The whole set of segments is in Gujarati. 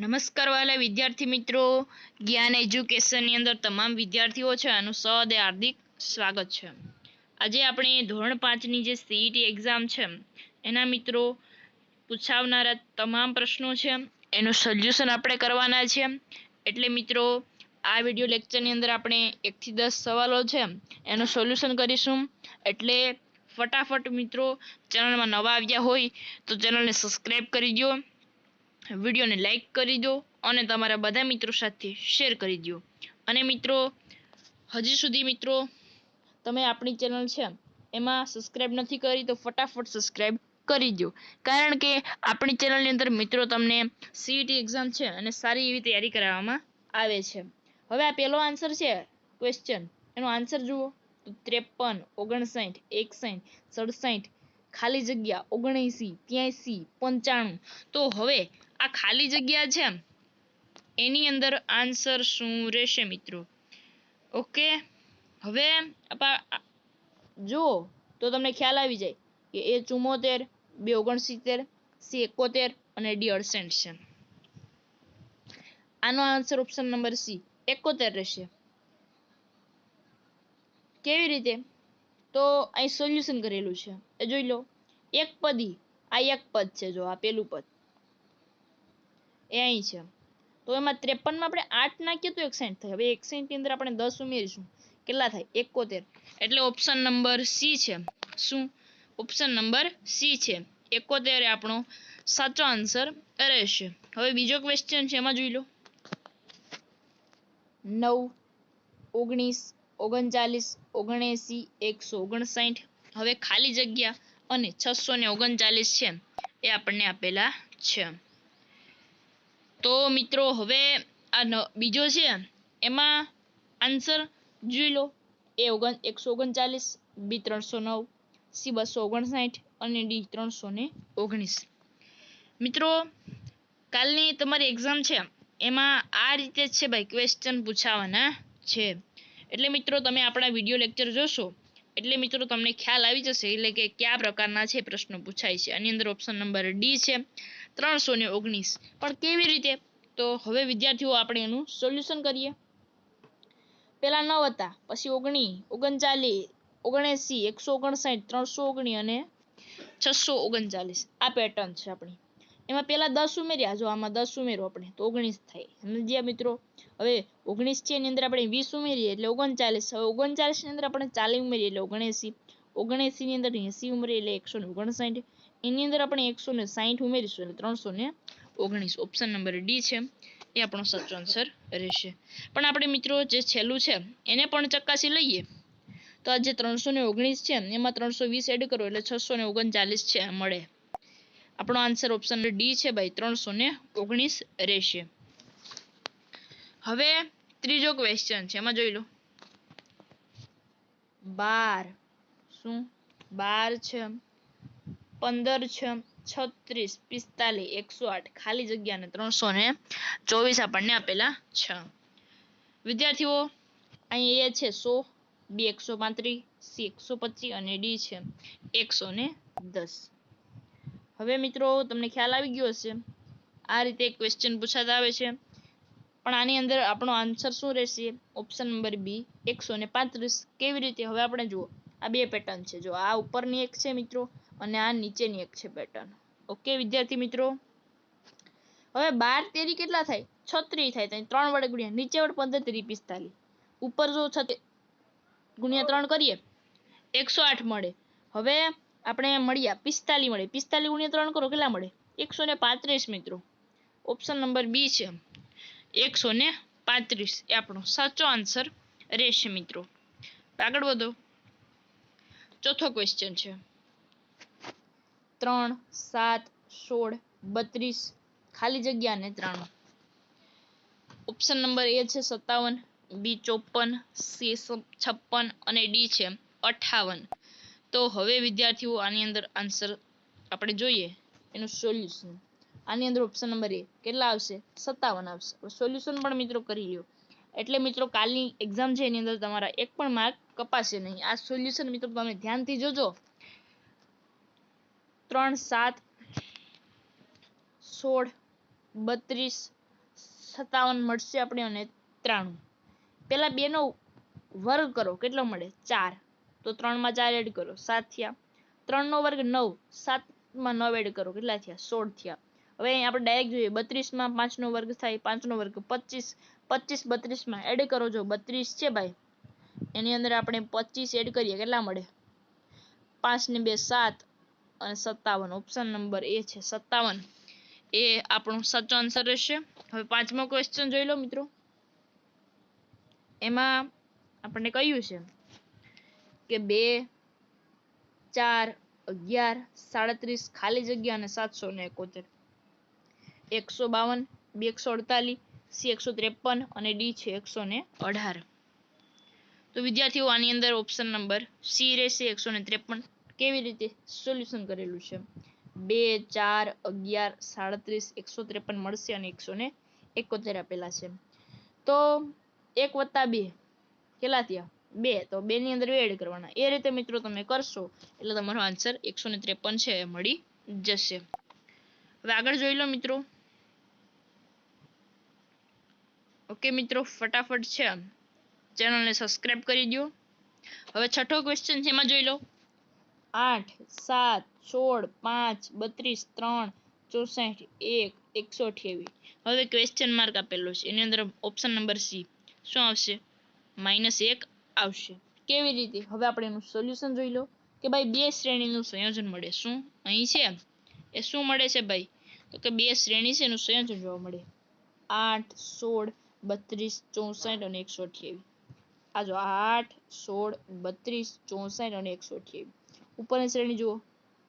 નમસ્કાર વાલા વિદ્યાર્થી મિત્રો. જ્ઞાન એજ્યુકેશનની અંદર તમામ વિદ્યાર્થીઓ છે. આનું સહદે હાર્દિક સ્વાગત છે. આજે આપણે ધોરણ પાંચની જે સીઈટી એક્ઝામ છે, એના મિત્રો પૂછાવનારા તમામ પ્રશ્નો છે. એનું સોલ્યુશન આપણે કરવાના છે. એટલે મિત્રો, આ વીડિયો લેક્ચરની અંદર આપણે એકથી દસ સવાલો છે. એનું સોલ્યુશન કરીશું. એટલે ફટાફટ મિત્રો, ચેનલમાં નવા આવ્યા હોય તો ચેનલને સબસ્ક્રાઈબ કરી દો વિડીયોને લાઈક કરી દો અને તમારા બધા મિત્રો સાથે શેર કરી દો. અને મિત્રો, હજી સુધી મિત્રો, તમે આપણી ચેનલ છે, એમાં સબસ્ક્રાઇબ નથી કરી તો ફટાફટ સબસ્ક્રાઈબ કરી દો. કારણ કે આપણી ચેનલની અંદર મિત્રો તમને સીઈટી એક્ઝામ છે અને સારી એવી તૈયારી કરાવવામાં આવે છે. હવે આ પહેલો આન્સર છે ક્વેશ્ચન એનો આન્સર જુઓ. તો ત્રેપન, ઓગણસાઠ, એકસાઠ, સડસાઠ, ખાલી જગ્યા, ઓગણએંસી ત્યાંસી પંચાણું. તો હવે આ ખાલી જગ્યા છે. એની અંદર આન્સર શું રહેશે મિત્રો? ઓકે? હવે જુઓ, તો તમને ખ્યાલ આવી જાય કે એ ચુમ્મોતેર, બે ઓગણસિત્તેર, સી એકોતેર અને ડી અડસઠ છે. આનો આન્સર ઓપ્શન નંબર સી, એકોતેર રહેશે. કેવી રીતે? તો અહીં સોલ્યુશન કરેલું છે. એ જોઈ લો. એક પદી, આ એક પદ છે, જો આ પેલું પદ. એ અહીં છે. તો એમાં ત્રેપનમાં આપણે આઠ નાખીએ તો એકસાઠ થાય. હવે એકસાઠની અંદર આપણે દસ ઉમેરીશું. કેટલા થાય? એકોતેર. એટલે ઓપ્શન નંબર સી છે. શું? ઓપ્શન નંબર સી છે. એકોતેર આપણો સાચો આન્સર રહેશે. હવે બીજો ક્વેશ્ચન છે, એમાં જોઈ લો. નવ, ઓગણીસ, ઓગણચાલીસ, ઓગણએંસી, એકસો ઓગણસાઠ. હવે ખાલી જગ્યા અને છસો ને ઓગણચાલીસ છે. એ આપણને આપેલા છે. તો મિત્રો, હવે આ બીજો છે. એમાં આન્સર જોઈ લો. એ ઓગણ, એકસો ઓગણચાલીસ, બી ત્રણસો નવ, સી બસો ઓગણસાઠ અને ડી ત્રણસો ને ઓગણીસ. મિત્રો, કાલની તમારી એક્ઝામ છે. એમાં આ રીતે જ છે ભાઈ ક્વેશ્ચન પૂછાવાના છે. એટલે મિત્રો, તમે આપણા વીડિયો લેક્ચર જોશો. એટલે મિત્રો તમને ખ્યાલ આવી જશે, એટલે કે કયા પ્રકારના છે પ્રશ્નો પૂછાય છે. આની અંદર ઓપ્શન નંબર ડી છે, ત્રણસો ને ઓગણીસ. પણ કેવી રીતે? તો હવે વિદ્યાર્થીઓ આપણે એનું સોલ્યુશન કરીએ. પેલા નવ હતા, પછી ઓગણી, ઓગણચાલીસ, ઓગણએંસી, એકસો ઓગણસાઠ, ત્રણસો ઓગણી અને છસો ઓગણચાલીસ. આ પેટર્ન છે આપણી. એમાં પહેલાં દસ ઉમેર્યા. જો આમાં દસ ઉમેરો આપણે, તો ઓગણીસ થાય. સમજ્યા મિત્રો? હવે ઓગણીસ છે, એની અંદર આપણે વીસ ઉમેરીએ એટલે ઓગણચાલીસ. હવે ઓગણચાલીસની અંદર આપણે ચાલીસ ઉમેરીએ એટલે ઓગણએંસી. ઓગણએંસી ની અંદર એંસી ઉમેરીએ એટલે એકસો ને ઓગણસાઠ. એની અંદર આપણે એકસો ને સાઠ ઉમેરીશું એટલે ત્રણસો ને ઓગણીસ. ઓપ્શન નંબર ડી છે. એ આપણો સાચો આન્સર રહેશે. પણ આપણે મિત્રો જે છેલ્લું છે, એને પણ ચકાસી લઈએ. તો આ જે ત્રણસો ને ઓગણીસ છે, એમાં ત્રણસો વીસ એડ કરો એટલે છસો ને ઓગણચાલીસ છે, મળે. આપણો આન્સર ઓપ્શન ડી છે ભાઈ, ત્રણસો ને ઓગણીસ રહેશે. હવે ત્રીજો ક્વેશ્ચન છે, એમાં જોઈ લો. બાર. શું? બાર છે. પંદર છે. છત્રીસ. પિસ્તાલીસ. એકસો આઠ. ખાલી જગ્યા ને ત્રણસો ને ચોવીસ આપણને આપેલા છે. વિદ્યાર્થીઓ, અહીં એ છે સો, બી એકસો પાંત્રીસ, સી એકસો પચીસ અને ડી છે એકસો ને દસ. હવે મિત્રો, તમને ખ્યાલ આવી ગયો હશે, આ રીતે ક્વેશ્ચન પૂછાતા આવે છે. પણ આની અંદર આપણો આન્સર શું રહેશે? ઓપ્શન નંબર બી એકસો ને પાંત્રીસ. કેવી રીતે? હવે આપણે જુઓ. આ બે પેટર્ન છે. જો આ ઉપરની એક છે મિત્રો, અને આ નીચેની એક છે પેટર્ન ઓકે વિદ્યાર્થી મિત્રો? હવે બાર તેરી કેટલા થાય? છત્રીસ થાય. ત્રણ વડે ગુણ્યા. નીચે વડે પંદર તેરી પિસ્તાલીસ. ઉપર જો છત્રીસ ગુણ્યા ત્રણ કરીએ, એકસો આઠ મળે. હવે આપણે મળ્યા પિસ્તાલીસ મળે. પિસ્તાલીસ ગુણ્યા ત્રણ કરો, કેટલા મળે? એકસો ને પાંત્રીસ મિત્રો. ઓપ્શન નંબર બી છે. એકસો ને પાંત્રીસ એ આપણો સાચો આન્સર રહેશે મિત્રો. આગળ વધો. ચોથો ક્વેશ્ચન છે. ત્રણ, સાત, સોળ, બત્રીસ. ખાલી જગ્યા અને ત્રાણું. ઓપ્શન નંબર એ છે સત્તાવન બી ચોપન સી છપ્પન અને ડી છે અઠાવન. તો હવે વિદ્યાર્થીઓ આની અંદર આન્સર આપણે જોઈએ. એનું સોલ્યુશન આની અંદર ઓપ્શન નંબર એ કેટલા આવશે? સત્તાવન આવશે. સોલ્યુશન પણ મિત્રો કરી લ્યો. એટલે મિત્રો કાલની એક્ઝામ છે, એની અંદર તમારા એક પણ માર્ક કપાશે નહીં. આ સોલ્યુશન મિત્રો તમે ધ્યાનથી જોજો. ત્રણ, સાત, સોળ, બત્રીસ, સત્તાવન મળશે આપણે અને ત્રાણું. પેલા બેનો વર્ગ કરો. કેટલો મળે? ચાર. તો ત્રણમાં ચાર એડ કરો, સાત થયા. ત્રણનો વર્ગ નવ, સાતમાં નવ એડ કરો, કેટલા થયા? સોળ થયા. હવે અહીં આપણે ડાયરેક્ટ જોઈએ, બત્રીસમાં પાંચનો વર્ગ થાય, પાંચનો વર્ગ પચીસ પચીસ બત્રીસમાં એડ કરો જો, બત્રીસ છે ભાઈ. એની અંદર આપણે પચીસ એડ કરીએ, કેટલા મળે? પાંચ ને બે સાત અને સત્તાવન. ઓપ્શન નંબર એ છે, સત્તાવન. એ આપણો સાચો આન્સર રહેશે. હવે પાંચમો ક્વેશ્ચન જોઈ લો મિત્રો. એમાં આપણને કહ્યું છે કે બે, ચાર, અગિયાર, સાડત્રીસ, ખાલી જગ્યા અને સાતસો ને એકોતેર. એકસો બાવન, બે એકસો અડતાલીસ, સી એકસો ત્રેપન અને ડી છે એકસો ને અઢાર. તો વિદ્યાર્થીઓ, આની અંદર ઓપ્શન નંબર સી રહેશે, એકસો ને ત્રેપન. કેવી રીતે? સોલ્યુશન કરેલું છે. બે, ચાર, અગિયાર, સાડત્રીસ, એકસો ત્રેપન મળશે અને એકસો ને એકોતેર આપેલા છે. તો એક વત્તા બે, કેટલા થયા? બે, તો બે ની અંદર એડ કરવાના. એ રીતે મિત્રો તમે કરશો એટલે તમારો આન્સર એકસો ને ત્રેપન છે મળી જશે. હવે આગળ જોઈ લો મિત્રો. ઓકે મિત્રો, ફટાફટ છે ચેનલને સબસ્ક્રાઇબ કરી દો હવે છઠ્ઠો ક્વેશ્ચન છે, એમાં જોઈ લો. આઠ, સાત, સોળ, પાંચ, બત્રીસ, ત્રણ, ચોસઠ, એક, એકસો અઠ્યાવીસ. હવે ક્વેશ્ચન માર્ક આપેલો છે. એની અંદર ઓપ્શન નંબર સી શું આવશે? માઇનસ એક આવશે. કેવી રીતે? હવે આપણે એનું સોલ્યુશન જોઈ લો. કે ભાઈ બે શ્રેણીનું સંયોજન મળે. શું? અહીં છે એ શું મળે છે ભાઈ? તો કે બે શ્રેણી છે એનું સંયોજન જોવા મળે. આઠ, સોળ, બત્રીસ, ચોસઠ અને એકસો અઠ્યાવીસ. આ જો આઠ, સોળ, બત્રીસ, ચોસઠ અને એકસો અઠ્યાવીસ. ઉપરની શ્રેણી જુઓ.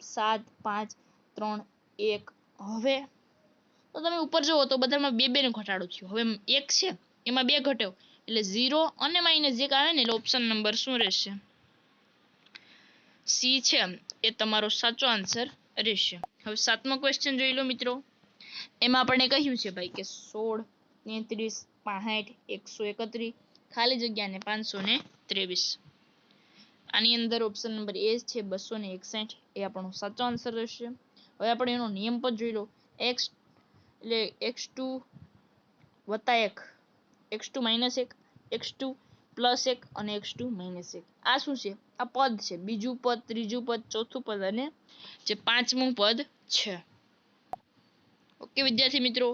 સાત, પાંચ, ત્રણ, એક. હવે તો તમે ઉપર જુઓ તો બધામાં બે બે નો ઘટાડો થયો. હવે એક છે. એમાં બે ઘટ્યો. એટલે ઝીરો અને માઇનસ એક આવે ને એટલે ઓપ્શન નંબર શું રહેશે? સી છે. એ તમારો સાચો આન્સર રહેશે. હવે સાતમો ક્વેશ્ચન જોઈ લો મિત્રો. એમાં આપણે કહ્યું છે ભાઈ કે સોળ, તેત્રીસ, પાસઠ, એકસો એકત્રીસ, ખાલી જગ્યાને પાંચસો ને ત્રેવીસ. આની અંદર ઓપ્શન નંબર એ છે, બસો ને એકસઠ. એ આપણો સાચો આન્સર રહેશે. હવે આપણે એનો નિયમ પણ જોઈ લો. એક્સ એટલે એક્સ ટુ વત્તા એક. એક્સ ટુ એક એક્સ ટુ પ્લસ એક અને એક્સ ટુ માઇનસ એક. આ શું છે? આ પદ છે. બીજું પદ, ત્રીજું પદ, ચોથું પદ અને જે પાંચમું પદ છે. ઓકે, વિદ્યાર્થી મિત્રો?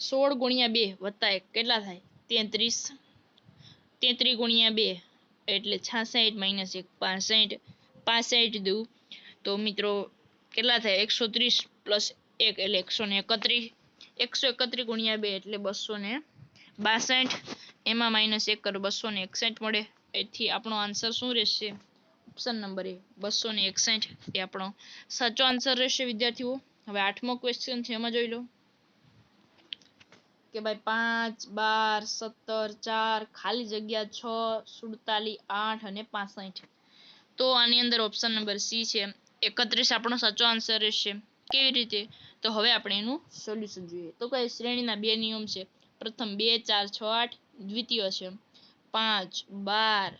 સોળ ગુણ્યા બે વત્તા એક કેટલા થાય? તેત્રીસ. તેત્રીસ ગુણ્યા બે એટલે છાસઠ માઇનસ એક પાસઠ. પાસઠ દુ તો મિત્રો, કેટલા થાય? એકસો ત્રીસ પ્લસ એક એટલે એકસો ને એકત્રીસ. એકસો એકત્રીસ ગુણ્યા બે એટલે બસો ને બાસઠ. એમાં માઇનસ એક કરો, બસો ને એકસઠ મળે. એથી આપણો આન્સર શું રહેશે? ઓપ્શન નંબર એ બસો ને એકસઠ એ આપણો સાચો આન્સર રહેશે, વિદ્યાર્થીઓ. હવે આઠમો ક્વેશ્ચન છે, એમાં જોઈ લો. કે ભાઈ પાંચ, બાર, સત્તર, ચાર, ખાલી જગ્યા છ, સુડતાલીસ, આઠ અને પાસઠ. તો આની અંદર ઓપ્શન નંબર સી છે. એકત્રીસ આપણો સાચો આન્સર રહેશે. કેવી રીતે? તો હવે આપણે એનું સોલ્યુશન જોઈએ. તો કઈ શ્રેણીના બે નિયમ છે. પ્રથમ બે, ચાર, છ, આઠ, દ્વિતીય છે. પાંચ, બાર,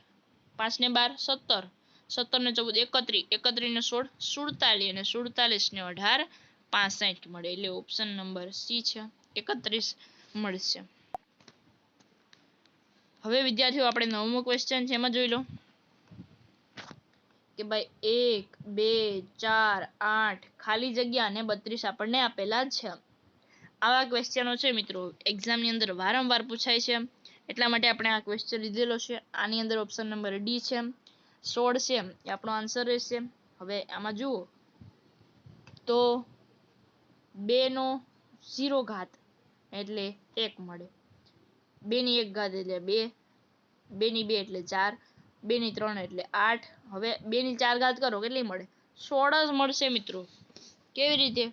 પાંચ ને બાર, સત્તર. સત્તર ને ચૌદ એકત્રીસ એકત્રીસ ને સોળ, સુડતાલીસ. અને સુડતાલીસ ને અઢાર, પાસઠ મળે. એટલે ઓપ્શન નંબર સી છે. એકત્રીસ મળશે. હવે વિદ્યાર્થીઓ, આપણે નવમો ક્વેશ્ચન છે. એમાં જોઈ લો. કે ભાઈ એક, બે, ચાર, આઠ, ખાલી જગ્યા અને બત્રીસ આપણને આપેલા છે. આવા ક્વેશ્ચનો છે મિત્રો. એક્ઝામની અંદર વારંવાર પૂછાય છે. એટલા માટે આપણે આ ક્વેશ્ચન લીધેલો છે. આની અંદર ઓપ્શન નંબર ડી છે. સોળ છે. એ આપણો આન્સર રહેશે. હવે આમાં જુઓ. તો બે નો ઝીરો ઘાત એટલે એક મળે. બેની એક ઘાત એટલે બે. બેની બે એટલે ચાર. બે ની ત્રણ એટલે આઠ. હવે બે ની ચાર ઘાત કરો, કેટલી મળે? સોળ જ મળશે મિત્રો. કેવી રીતે?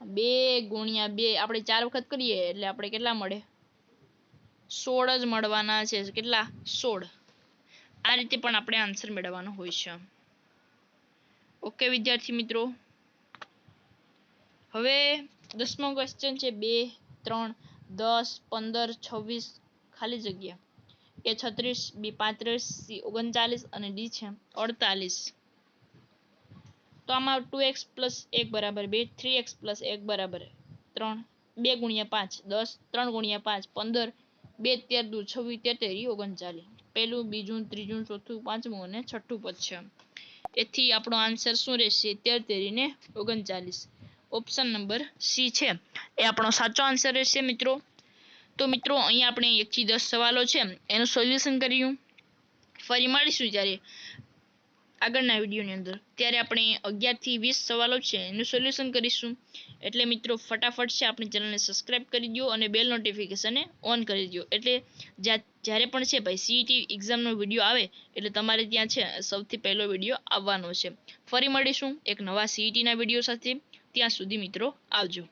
બે ગુણ્યા બે, આપણે ચાર વખત કરીએ એટલે આપણે કેટલા મળે? સોળ જ મળવાના છે. કેટલા? સોળ. આ રીતે પણ આપણે આન્સર મેળવવાનો હોય છે. ઓકે વિદ્યાર્થી મિત્રો. હવે દસમો ક્વેશ્ચન છે. બે, ત્રણ, દસ, પંદર, છવ્વીસ, ખાલી જગ્યા. એ છત્રીસ, બી પાંત્રીસ, સી ઓગણચાલીસ અને ડી છે અડતાલીસ. તો આમાં ટુ એક્સ પ્લસ એક બરાબર, બે થ્રી એક્સ પ્લસ એક બરાબર, ત્રણ, બે ગુણ્યા પાંચ, દસ, ત્રણ ગુણ્યા પાંચ, પંદર, બે તેર, દુ, છવ્વીસ તેતેરી ઓગણચાલીસ. પહેલું, બીજું, ત્રીજું, ચોથું, પાંચમું અને છઠ્ઠું પદ છે. એથી આપણો આન્સર શું રહેશે? તેર, તેરી ને ઓગણચાલીસ. ઓપ્શન નંબર સી છે. એ આપણો સાચો આન્સર રહેશે મિત્રો. તો મિત્રો, અહીંયા આપણે એકથી દસ સવાલો છે. એનું સોલ્યુશન કર્યું ફરી મળીશું જ્યારે આગળના વિડીયોની અંદર. ત્યારે આપણે અગિયારથી વીસ સવાલો છે, એનું સોલ્યુશન કરીશું. એટલે મિત્રો, ફટાફટ છે, આપણી ચેનલને સબસ્ક્રાઇબ કરી દો અને બેલ નોટિફિકેશનને ઓન કરી દો એટલે જ્યારે પણ છે ભાઈ સીઈટી એક્ઝામનો વીડિયો આવે, એટલે તમારે ત્યાં છે, સૌથી પહેલો વીડિયો આવવાનો છે. ફરી મળીશું એક નવા સીઈટીના વીડિયો સાથે. ત્યાં સુધી મિત્રો, આવજો.